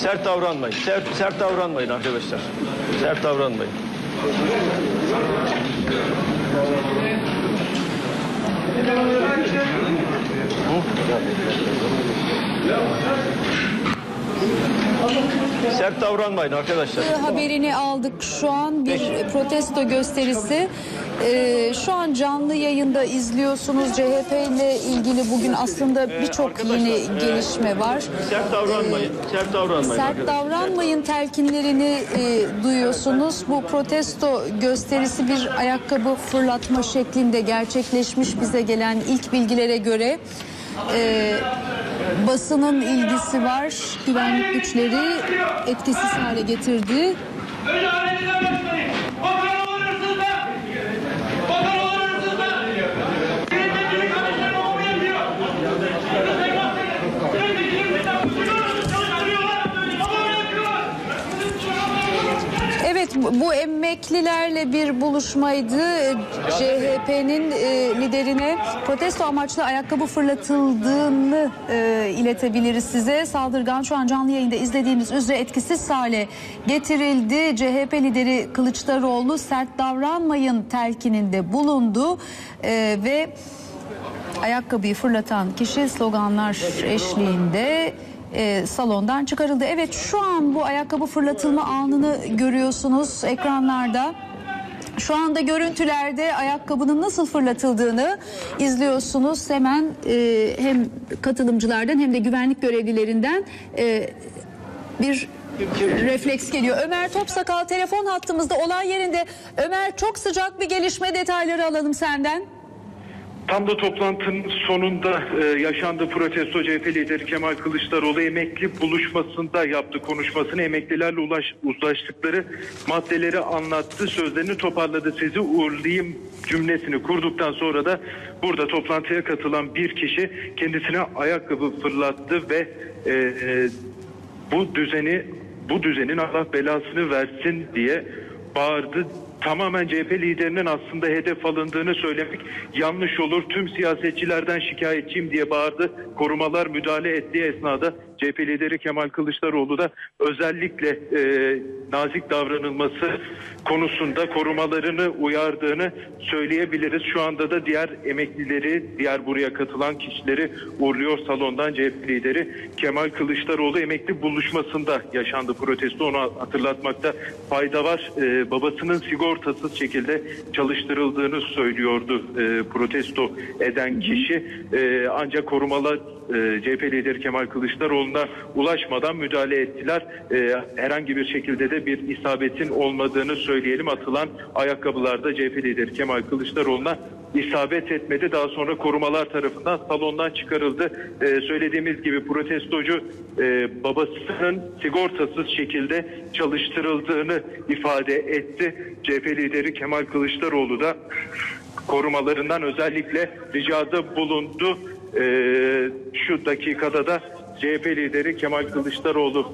Sert davranmayın. Sert, sert davranmayın arkadaşlar. Sert davranmayın. Sert davranmayın arkadaşlar. haberini aldık şu an bir protesto gösterisi. Ee, şu an canlı yayında izliyorsunuz CHP ile ilgili bugün aslında birçok arkadaşlar, yeni e, gelişme var. Sert davranmayın. Sert davranmayın Sert davranmayın telkinlerini e, duyuyorsunuz. Bu protesto gösterisi bir ayakkabı fırlatma şeklinde gerçekleşmiş bize gelen ilk bilgilere göre. E, basının ilgisi var. Güvenlik güçleri etkisiz hale getirdi. Bu emeklilerle bir buluşmaydı. CHP'nin e, liderine protesto amaçlı ayakkabı fırlatıldığını e, iletebiliriz size. Saldırgan şu an canlı yayında izlediğimiz üzere etkisiz hale getirildi. CHP lideri Kılıçdaroğlu sert davranmayın telkininde bulundu E, ve ayakkabıyı fırlatan kişi sloganlar eşliğinde e, salondan çıkarıldı. Evet şu an bu ayakkabı fırlatılma anını görüyorsunuz ekranlarda. Şu anda görüntülerde ayakkabının nasıl fırlatıldığını izliyorsunuz. Hemen e, hem katılımcılardan hem de güvenlik görevlilerinden e, bir refleks geliyor. Ömer Topsakal telefon hattımızda olay yerinde. Ömer çok sıcak bir gelişme detayları alalım senden. Tam da toplantının sonunda e, yaşandı protesto CHP lideri Kemal Kılıçdaroğlu emekli buluşmasında yaptı konuşmasını. Emeklilerle ulaş, uzlaştıkları maddeleri anlattı, sözlerini toparladı. Sizi uğurlayayım cümlesini kurduktan sonra da burada toplantıya katılan bir kişi kendisine ayakkabı fırlattı ve e, e, bu düzeni bu düzenin Allah belasını versin diye bağırdı. Tamamen CHP liderinin aslında hedef alındığını söylemek yanlış olur. Tüm siyasetçilerden şikayetçiyim diye bağırdı. Korumalar müdahale ettiği esnada CHP lideri Kemal Kılıçdaroğlu da özellikle e, nazik davranılması konusunda korumalarını uyardığını söyleyebiliriz. Şu anda da diğer emeklileri, diğer buraya katılan kişileri uğurluyor salondan CHP lideri Kemal Kılıçdaroğlu emekli buluşmasında yaşandı protesto. Onu hatırlatmakta fayda var. E, babasının sigortasız şekilde çalıştırıldığını söylüyordu e, protesto eden kişi. E, ancak korumalar e, CHP lideri Kemal Kılıçdaroğlu'na ulaşmadan müdahale ettiler. E, herhangi bir şekilde de bir isabetin olmadığını söyleyelim. Atılan ayakkabılarda CHP lideri Kemal Kılıçdaroğlu'na isabet etmedi. Daha sonra korumalar tarafından salondan çıkarıldı. E, söylediğimiz gibi protestocu e, babasının sigortasız şekilde çalıştırıldığını ifade etti. CHP lideri Kemal Kılıçdaroğlu da korumalarından özellikle ricada bulundu. Ee, şu dakikada da CHP lideri Kemal Kılıçdaroğlu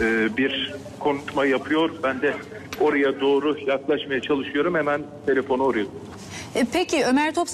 e, bir konuşma yapıyor. Ben de oraya doğru yaklaşmaya çalışıyorum. Hemen telefonu oraya. E, peki Ömer Topsakal